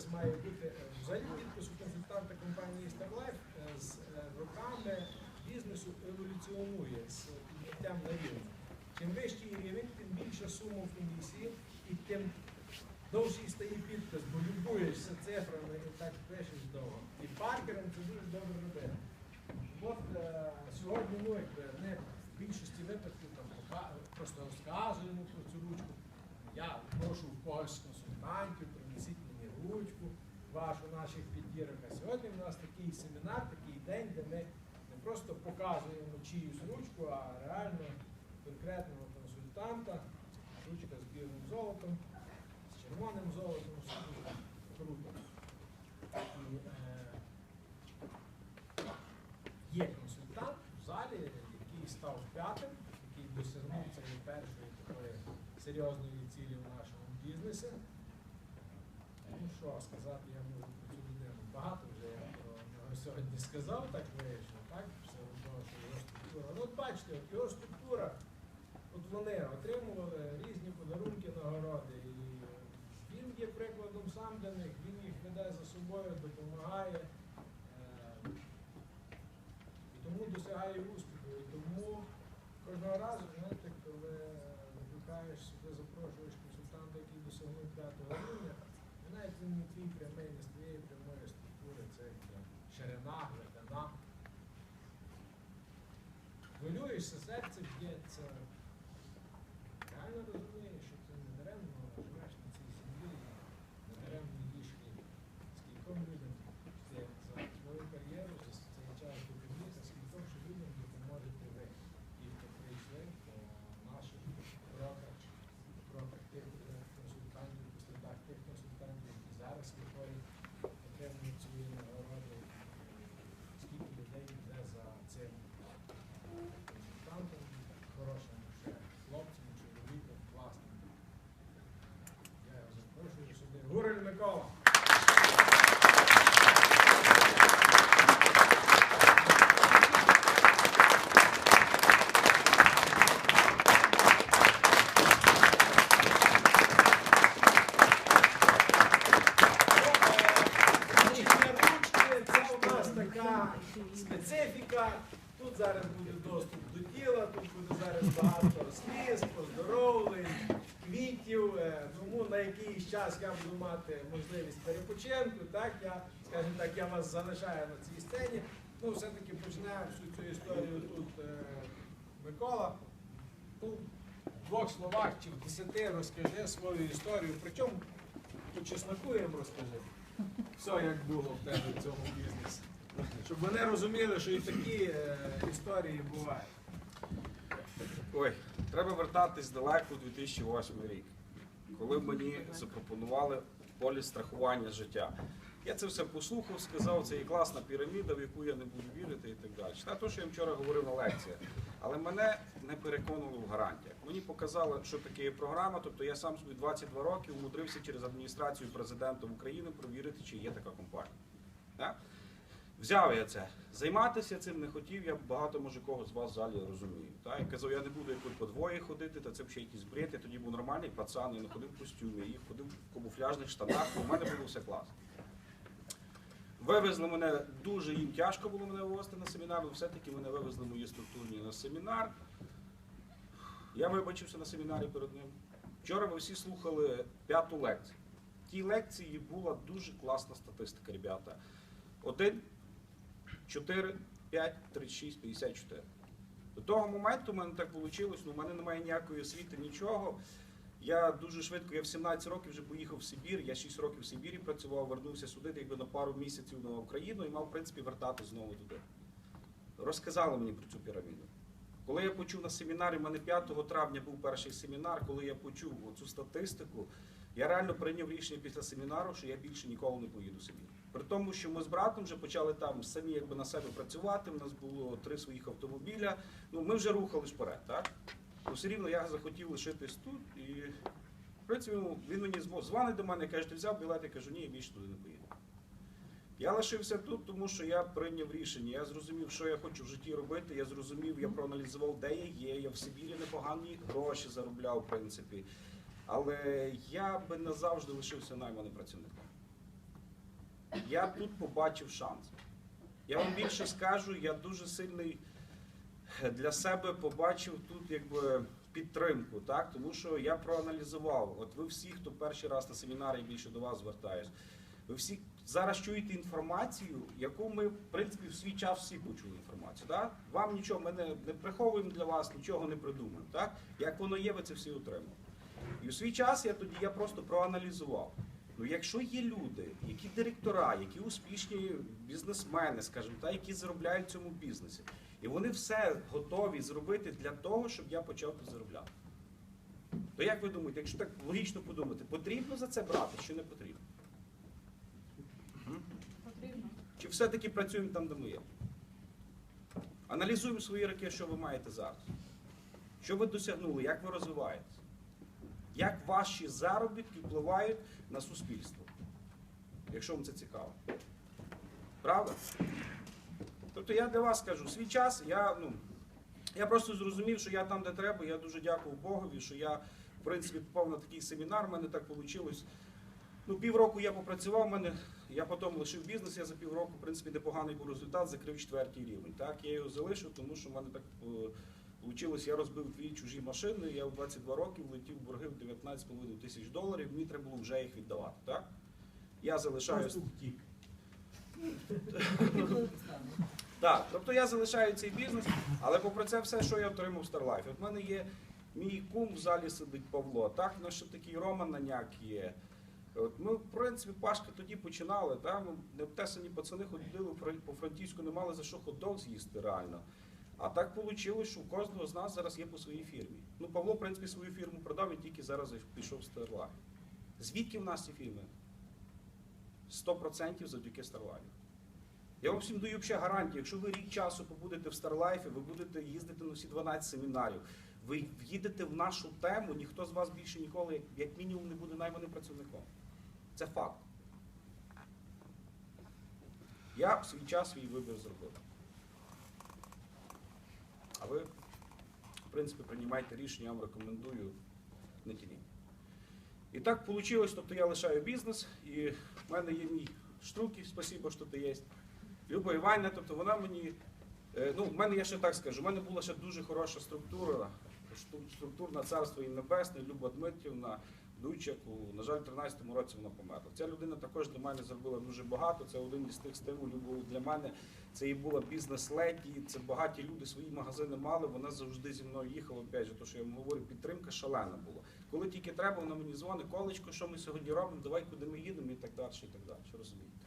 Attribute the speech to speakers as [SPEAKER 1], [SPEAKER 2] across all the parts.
[SPEAKER 1] підпис має бути е, взагалі підпис у консультанта компанії StarLife е, з е, роками бізнесу еволюціонує з підняттям на рівень. Чим вищий рівень, тим більша сума в комісії і тим довший стає підпис, бо любуєшся цифрами і так пишеш довго. І паркерам це дуже добре робити. От е, сьогодні ну, якби, не в більшості випадків там, просто розказуємо про цю ручку. Я прошу в когось з консультантів, принесіть вашу наших підірок. А сьогодні в нас такий семінар, такий день, де ми не просто показуємо чиюсь ручку, а реально конкретного консультанта, ручка з білим золотом, з червоним золотом, дуже круто. І, е, є консультант в залі, який став п'ятим, який досягнув цієї першої такої серйозної цілі в нашому бізнесі. Ну що сказати, я можу про цю людину. Багато вже я про нього сьогодні сказав, так вийшло, так? Все одно, що його структура. Ну от бачите, от його структура, от вони отримували різні подарунки, нагороди. І він є прикладом сам для них, він їх веде за собою, допомагає. Е, і тому досягає успіху. І тому кожного разу, знаєте, коли викликаєш сюди, запрошуєш консультанта, який досягнув п'ятого рівня, і навіть він не твій прямий, не з твоєї прямої структури, це як там ширина, глибина. Хвилюєшся, серце б'ється. Реально розумієш, що ти не даремно живеш на цій землі, не даремно їш хліб. Скільком людям ти за свою кар'єру, за цей час допоміг, а скільком ще людям допоможете ви, ті, хто прийшли по наших кроках, кроках тих е, консультантів, по слідах тих консультантів, які зараз виходять, отримують свої нагороди. Скільки людей йде за цим консультантом, хорошим ще хлопцем, чоловіком, класним. Я його запрошую сюди. Гурель Микола. Значить, ручки це у нас така специфіка. Тут зараз буде доступ до тіла, тут буде зараз багато сліз, поздоровлень, квітів. Е, Тому на якийсь час я буду мати перепочинку. Так, я, скажімо так, я вас залишаю на цій сцені. Ну, все-таки починаємо всю цю історію тут е, Микола. Ну, в двох словах чи в десяти розкажи свою історію. Причому по чесноку їм розкажи. Все як було в тебе в цьому бізнесі. Щоб вони розуміли, що і такі е, історії бувають.
[SPEAKER 2] Ой, треба вертатись далеко у 2008 рік, коли мені запропонували поліс страхування життя. Я це все послухав, сказав, це є класна піраміда, в яку я не буду вірити і так далі. Та те, що я вчора говорив на лекціях. Але мене не переконували в гарантіях. Мені показали, що таке є програма. Тобто я сам собі 22 роки умудрився через адміністрацію президента України провірити, чи є така компанія. Так? Взяв я це. Займатися цим не хотів, я багато може кого з вас в залі розумію. Так? Я казав, я не буду якось по двоє ходити, та це ще якийсь бред. Я тоді був нормальний пацан, я не ходив в костюмі, я ходив в камуфляжних штанах, у мене було все класно. Вивезли мене, дуже їм тяжко було мене вивезти на семінар, але все-таки мене вивезли мої структурні на семінар. Я вибачився на семінарі перед ним. Вчора ви всі слухали п'яту лекцію. В тій лекції була дуже класна статистика, ребята. 1, 4, 5, 36, 54. До того моменту в мене так вийшло, ну, в мене немає ніякої освіти, нічого. Я дуже швидко, я в 17 років вже поїхав в Сибір, я 6 років в Сибірі працював, вернувся сюди якби на пару місяців на Україну і мав, в принципі, вертати знову туди. Розказали мені про цю піраміду. Коли я почув на семінарі, в мене 5 травня був перший семінар, коли я почув цю статистику, я реально прийняв рішення після семінару, що я більше ніколи не поїду в Сибір. При тому, що ми з братом вже почали там самі якби на себе працювати. У нас було три своїх автомобіля. Ну ми вже рухались вперед, так? Ну, все рівно я захотів лишитись тут і в принципі ну, він мені дзвонить до мене, каже, ти взяв білет, я кажу, ні, я більше туди не поїду. Я лишився тут, тому що я прийняв рішення. Я зрозумів, що я хочу в житті робити. Я зрозумів, я проаналізував, де я є. Я в Сибірі непогані гроші заробляв, в принципі. Але я би назавжди лишився найманим працівником. Я тут побачив шанс. Я вам більше скажу, я дуже сильний для себе побачив тут якби підтримку, так? тому що я проаналізував. От ви всі, хто перший раз на семінарі більше до вас звертаюсь, ви всі зараз чуєте інформацію, яку ми, в принципі, в свій час всі почули інформацію. Так? Вам нічого, ми не, не приховуємо для вас, нічого не придумаємо. Так? Як воно є, ви це всі отримали. І у свій час я тоді я просто проаналізував. Ну, якщо є люди, які директора, які успішні бізнесмени, скажімо, та які заробляють в цьому бізнесі, і вони все готові зробити для того, щоб я почав тут заробляти. То як ви думаєте, якщо так логічно подумати, потрібно за це брати чи не потрібно?
[SPEAKER 3] Потрібно.
[SPEAKER 2] Чи все-таки працюємо там, де ми є? Аналізуємо свої роки, що ви маєте зараз. Що ви досягнули, як ви розвиваєтесь? Як ваші заробітки впливають на суспільство? Якщо вам це цікаво. Правда? Тобто я для вас скажу, свій час я, ну, я просто зрозумів, що я там, де треба, я дуже дякую Богові, що я, в принципі, попав на такий семінар, в мене так вийшло. Ну, півроку я попрацював, мене, я потім лишив бізнес, я за півроку, в принципі, непоганий був результат, закрив четвертий рівень. Так, я його залишив, тому що в мене так вийшло, я розбив дві чужі машини, я в 22 роки влетів в борги в 19,5 тисяч доларів, мені треба було вже їх віддавати. Так? Я залишаю. Так, тобто я залишаю цей бізнес, але попри це все, що я отримав в StarLife. От в мене є мій кум в залі сидить Павло, так, у нас ще такий Роман Наняк є. От ми, в принципі, Пашка тоді починали, так, ну, необтесані пацани ходили по франківську, не мали за що хот-дог з'їсти реально. А так вийшло, що у кожного з нас зараз є по своїй фірмі. Ну, Павло, в принципі, свою фірму продав, він тільки зараз пішов в StarLife. Звідки в нас ці фірми? 100% завдяки StarLife. Я вам всім даю взагалі гарантію, якщо ви рік часу побудете в Старлайфі, ви будете їздити на всі 12 семінарів, ви в'їдете в нашу тему, ніхто з вас більше ніколи, як мінімум, не буде найманим працівником. Це факт. Я в свій час свій вибір зробив. А ви, в принципі, приймайте рішення, я вам рекомендую не тяні. І так вийшло, тобто я лишаю бізнес, і в мене є мій штруки, спасибо, що ти є. Люба Іванівна, тобто вона мені. е, Ну, в мене я ще так скажу, в мене була ще дуже хороша структура, структурна царство і небесне, Люба Дмитрівна, Дуйчаку. На жаль, в 13-му році вона померла. Ця людина також для мене зробила дуже багато. Це один із тих стимулів був для мене. Це і була бізнес-леді, це багаті люди свої магазини мали. Вона завжди зі мною їхала. Опять же, то, що я вам говорю, підтримка шалена була. Коли тільки треба, вона мені дзвонить, колечко, що ми сьогодні робимо, давай куди ми їдемо і так далі, і так далі. Розумієте?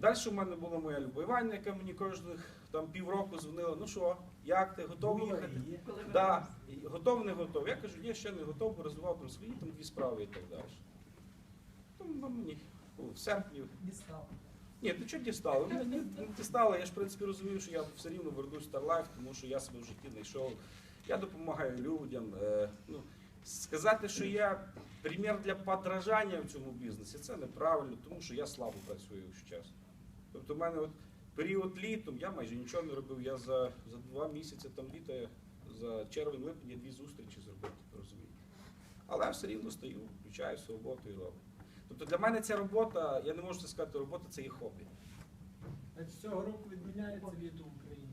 [SPEAKER 2] Далі в мене була моя Люба Іванівна, яка мені кожних там півроку дзвонила. Ну що, як ти готовий їхати? Да, готов, не готов. Я кажу, я ще не готов, бо розвивав там свої там дві справи і так далі. Тому ну, мені в серпні. Ні, ти чого дістали? Мене не, не дістали. Я ж в принципі розумію, що я все рівно вернусь в StarLife, тому що я себе в житті знайшов. Я допомагаю людям. Е, ну, сказати, що я примір для подражання в цьому бізнесі, це неправильно, тому що я слабо працюю, якщо чесно. Тобто, в мене от період літом я майже нічого не робив. Я за, за два місяці там літа, за червень-липень я дві зустрічі зробив, розумієте. Але я все рівно стою, включаю свою роботу і роблю. Тобто для мене ця робота, я не можу це сказати, робота це є хобі.
[SPEAKER 1] Значить, цього року відміняється літо в Україні.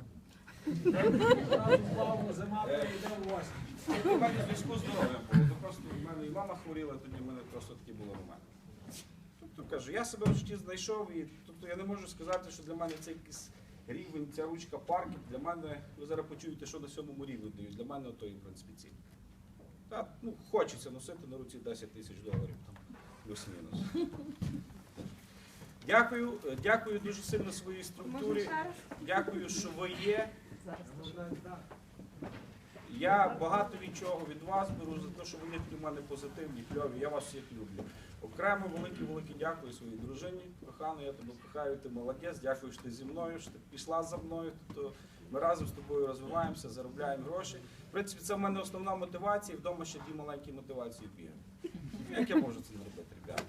[SPEAKER 1] В.
[SPEAKER 2] У мене в зв'язку з здоров'ям було. То просто в мене і мама хворіла, тоді в мене просто такі були моменти. Тобто кажу, я себе в житті знайшов і тобто я не можу сказати, що для мене це якийсь рівень, ця ручка парків. Для мене, ви зараз почуєте, що на сьомому рівні дають. Для мене то і в принципі ціль. Так, ну, хочеться носити на руці 10 тисяч доларів, там, плюс-мінус. Дякую, е, дякую дуже сильно своїй структурі. Дякую, що ви є. Я багато від чого від вас беру за те, що ви є такі в мене позитивні, кльові. Я вас всіх люблю. Окремо велике, велике дякую своїй дружині. Кохано, я тебе кохаю, ти молодець. Дякую, що ти зі мною, що ти пішла за мною. Тобто ми разом з тобою розвиваємося, заробляємо гроші. В принципі, це в мене основна мотивація. Вдома ще дві маленькі мотивації бігати. Як я можу це зробити, ребята?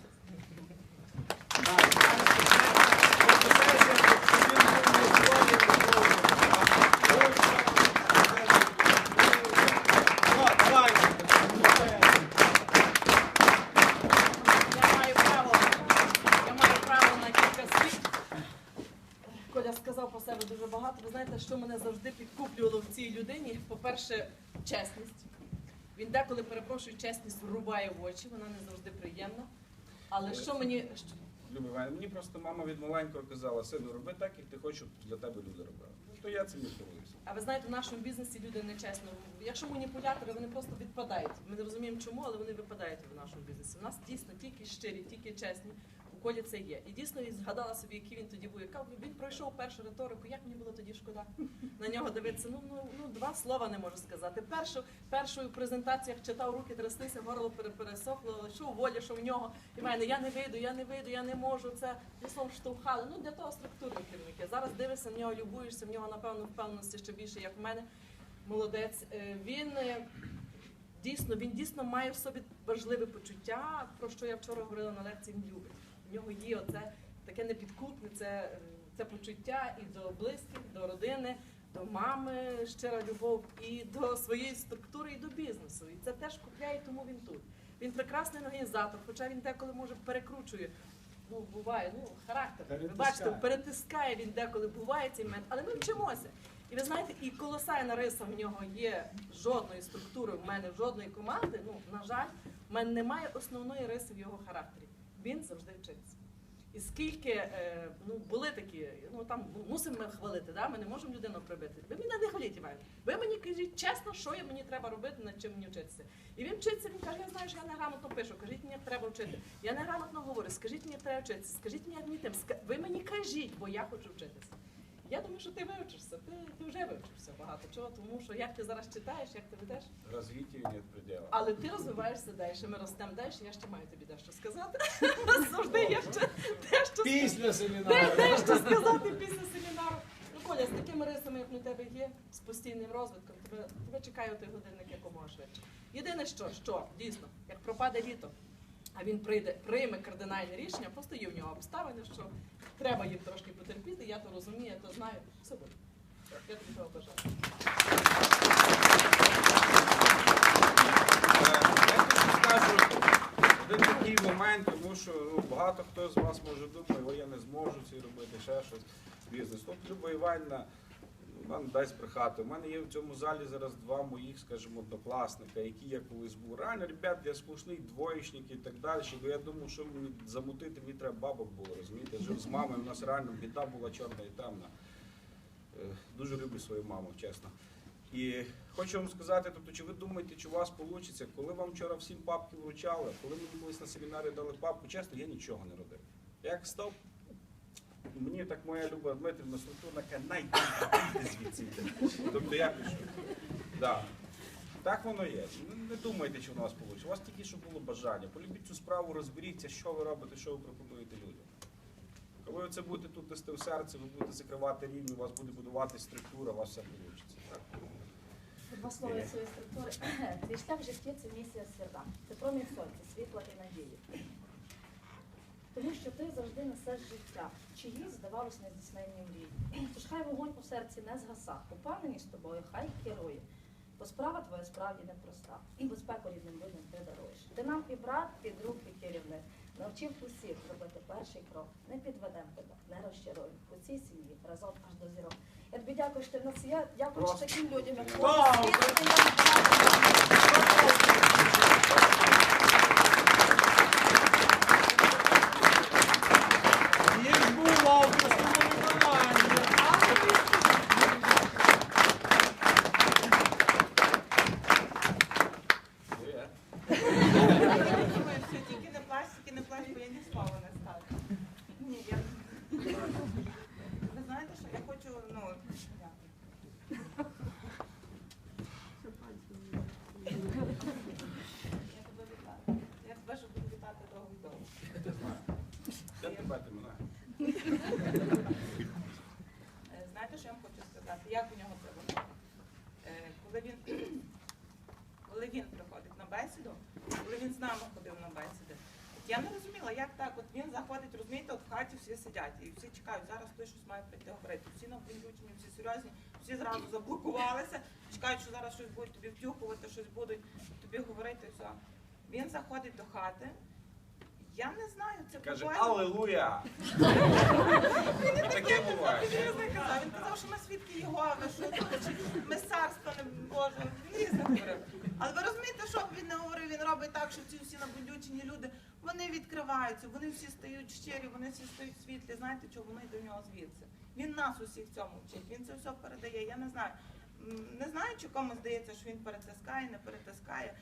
[SPEAKER 3] Я маю право, я маю право на знаєте, що мене завжди підкуплювало в цій людині? По-перше, чесність. Він деколи, перепрошую, чесність врубає в очі, вона не завжди приємна. Але що мені. що-
[SPEAKER 2] Люби Іван, мені просто мама від маленького казала, сину, роби так, як ти хочеш, щоб для тебе люди робили. Ну то я цим і керуюся.
[SPEAKER 3] А ви знаєте, в нашому бізнесі люди нечесно. Якщо маніпулятори, вони просто відпадають. Ми не розуміємо чому, але вони випадають в нашому бізнесі. У нас дійсно тільки щирі, тільки чесні. Колі це є. І дійсно я згадала собі, який він тоді був. Яка він пройшов першу риторику. Як мені було тоді шкода на нього дивитися? Ну ну ну два слова не можу сказати. Першу першою презентаціях читав руки, тряслися, горло пересохло. Що у волі, що в нього. І в мене я не вийду, я не вийду, я не можу. Це післом штовхали. Ну для того структурні керівники. Зараз дивишся на нього, любуєшся, в нього напевно впевненості ще більше, як в мене. Молодець. Е, Він е, дійсно, він дійсно має в собі важливе почуття, про що я вчора говорила на лекції. Він любить. В нього є оце таке непідкупне, це, е, це почуття і до близьких, до родини, до мами, щира любов, і до своєї структури, і до бізнесу. І це теж купляє, тому він тут. Він прекрасний організатор, хоча він деколи може перекручує. Ну, буває, ну, характер. Ви бачите, перетискає він деколи, буває цей момент, але ми вчимося. І ви знаєте, і колосальна риса в нього є жодної структури, в мене жодної команди. Ну, на жаль, в мене немає основної риси в його характері. Він завжди вчиться. І скільки е, ну, були такі, ну там ну, мусимо ми хвалити, да? ми не можемо людину прибити. Ви мене не хваліть, Іван. Ви мені кажіть чесно, що мені треба робити, над чим мені вчитися. І він вчиться, він каже, я знаю, що я неграмотно пишу, кажіть мені, як треба вчити. Я неграмотно говорю, скажіть мені, як треба вчитися, скажіть мені, як мені тим. Ви мені кажіть, бо я хочу вчитися. Я думаю, що ти вивчишся, ти, ти вже вивчився багато чого, тому що як ти зараз читаєш, як ти ведеш,
[SPEAKER 2] Розвиття нет предела.
[SPEAKER 3] але ти розвиваєшся далі, ми ростемо далі, я ще маю тобі дещо сказати. Завжди є ще дещо.
[SPEAKER 1] Після семінару.
[SPEAKER 3] де що сказати після семінару? Ну, Коля, з такими рисами, як у тебе є, з постійним розвитком, тебе, тебе чекає той годинник якомога швидше. Єдине, що, що дійсно, як пропаде літо, а він прийде, прийме кардинальне рішення, просто є в нього обставини, що треба їм трошки потерпіти, я то розумію, я то знаю, все буде. Я тобі того бажаю.
[SPEAKER 2] Е, один такий момент, тому що ну, багато хто з вас може думати, о, я не зможу це робити, ще щось бізнес. От Люба Іванівна вам дасть брехати. У мене є в цьому залі зараз два моїх, скажімо, однокласника, які я колись був. Реально, ребят, я сплошний двоєчник і так далі. Бо я думав, що мені замутити, мені треба бабок було, розумієте? Жив з мамою, у нас реально біда була чорна і темна. Е, Дуже люблю свою маму, чесно. І хочу вам сказати, тобто, чи ви думаєте, чи у вас вийде, коли вам вчора всім папки вручали, коли мені колись на семінарі дали папку, чесно, я нічого не робив. Як став, мені так моя Люба Дмитрівна каже, найди звідси. Тобто я пішов. Да. Так воно є. Не, думайте, чи у вас вийде. У вас тільки що було бажання. Полюбіть цю справу, розберіться, що ви робите, що ви пропонуєте людям. Коли ви це будете тут нести в серце, ви будете закривати рівні, у вас буде будуватися структура, у вас все вийде. Так?
[SPEAKER 4] Два слова своєї структури. Твій в житті це місія свята. Це промінь сонця, світла і надії. Тому що ти завжди несеш життя, чиї, здавалось, нездійсненні мрії. Тож хай вогонь у серці не згаса, упевненість тобою, хай керує. Бо справа твоя справді непроста. Безпеку рідним людям ти даруєш. Ти нам і брат, і друг, і керівник. Навчив усіх робити перший крок. Не підведемо тебе, не розчаруємо. У цій сім'ї разом аж до зірок. Я тобі дякую, що ти в нас є. Дякую що таким людям, як ти нам
[SPEAKER 1] Є ж була в основному команді.
[SPEAKER 2] Є.
[SPEAKER 5] Думаю, все, тільки не плач, тільки не плач, бо я ні слова не скажу. Ні, я... Ви знаєте, що я хочу, ну, дякую. Я тебе вітаю. Я тебе ще буду вітати довго і довго.
[SPEAKER 2] Я знаю.
[SPEAKER 5] Знаєте, що я вам хочу сказати? Як у нього це було? Е, Коли він, коли він приходить на бесіду, коли він з нами ходив на бесіди, я не розуміла, як так, от він заходить, розумієте, от в хаті всі сидять і всі чекають, зараз хтось щось має прийти говорити. Всі навключені, всі серйозні, всі зразу заблокувалися, чекають, що зараз щось будуть тобі втюхувати, щось будуть тобі говорити. Все. Він заходить до хати. Я не знаю, це
[SPEAKER 2] Каже,
[SPEAKER 5] буває.
[SPEAKER 2] Алелуя! Таке буває.
[SPEAKER 5] Він казав, він казав, що ми свідки Єгови, що ми з царства не Боже. Він різне говорив. Але ви розумієте, що б він не говорив, він робить так, що ці всі набудючені люди, вони відкриваються, вони всі стають щирі, вони всі стають світлі. Знаєте, чого вони до нього звідси? Він нас усіх цьому вчить, він це все передає. Я не знаю. М, Не знаю, чи комусь здається, що він перетискає, не перетискає.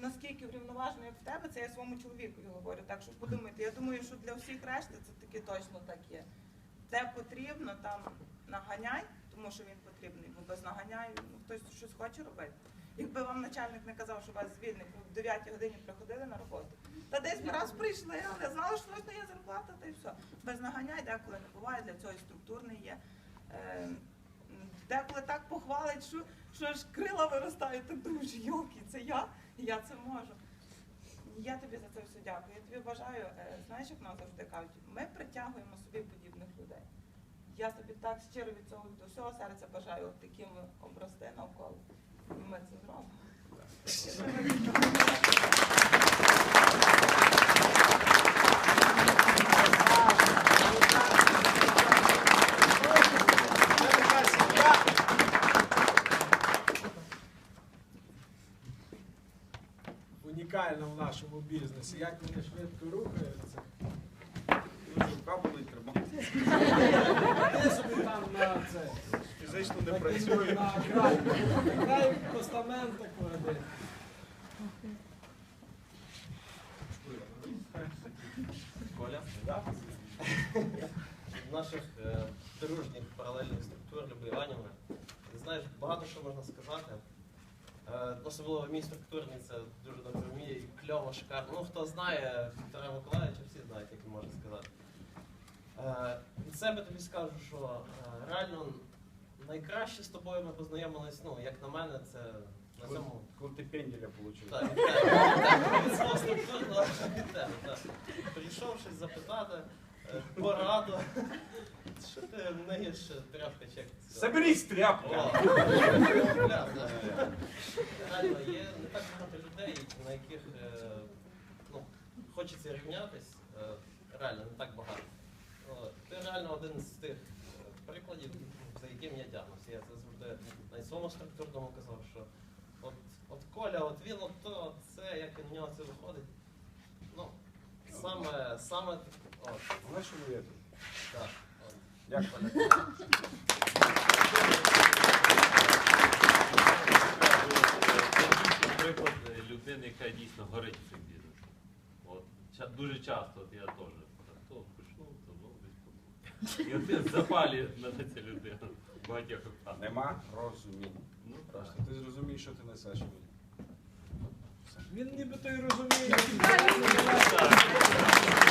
[SPEAKER 5] Наскільки врівноважено, як в тебе, це я своєму чоловікові говорю. Так що подумайте, я думаю, що для всіх решти це таки точно так є. Де потрібно, там наганяй, тому що він потрібний, бо без наганяю ну, хтось щось хоче робити. Якби вам начальник не казав, що вас звільнить, в 9 годині приходили на роботу. Та десь раз прийшли, але знали, що точно є зарплата, та й все. Без наганяй деколи не буває, для цього і структурний є. Е, Деколи так похвалить, що, що аж крила виростають, так думаєш, йолки, це я, я це можу. Я тобі за це все дякую. Я тобі бажаю, е, знаєш, як нас завжди кажуть, ми притягуємо собі подібних людей. Я тобі так щиро від цього до всього серця бажаю от такими обрости навколо. І ми це зробимо.
[SPEAKER 1] Унікально в нашому. Як вони швидко рухаються.
[SPEAKER 2] Рука болить тримати.
[SPEAKER 1] Ти собі там на це.
[SPEAKER 2] Фізично не працює.
[SPEAKER 1] На край, на край постамента кладе.
[SPEAKER 6] Коля. Наших е, дружніх паралельних структур Люби Іванівни. Ти знаєш, багато що можна сказати. Е, особливо мій структурний це дуже добре вміє і кльово, шикарно. Ну, хто знає Віктора Миколаївича, всі знають, як він може сказати. Е, від себе тобі скажу, що е, реально найкраще з тобою ми познайомились, ну, як на мене, це на цьому.
[SPEAKER 2] Коли ти пенділя отримав.
[SPEAKER 6] Так, від тебе. Від свого структурного від тебе, так. Прийшов щось запитати, пораду. Що ти вмієш тряпка чек?
[SPEAKER 2] Заберись, тряпка!
[SPEAKER 6] Реально, є не так багато людей, на яких е, ну, хочеться рівнятись. е, Реально, не так багато. Ти реально один з тих е, прикладів, за яким я тягнусь. Я це завжди на своєму структурному казав, що от, от Коля, от він от то, от це, як у нього це виходить. Ну, саме, саме,
[SPEAKER 2] Дякую.
[SPEAKER 7] приклад людини, яка дійсно горить цим бізнесом. От, ча- дуже часто от я теж так, то почну, то ну, десь потім. І от він запалює на ця людина в багатьох випадках.
[SPEAKER 2] Нема розуміння.
[SPEAKER 7] Ну,
[SPEAKER 2] Просто ти зрозумієш, що ти несеш. мені.
[SPEAKER 1] Він нібито й розуміє.
[SPEAKER 7] Так.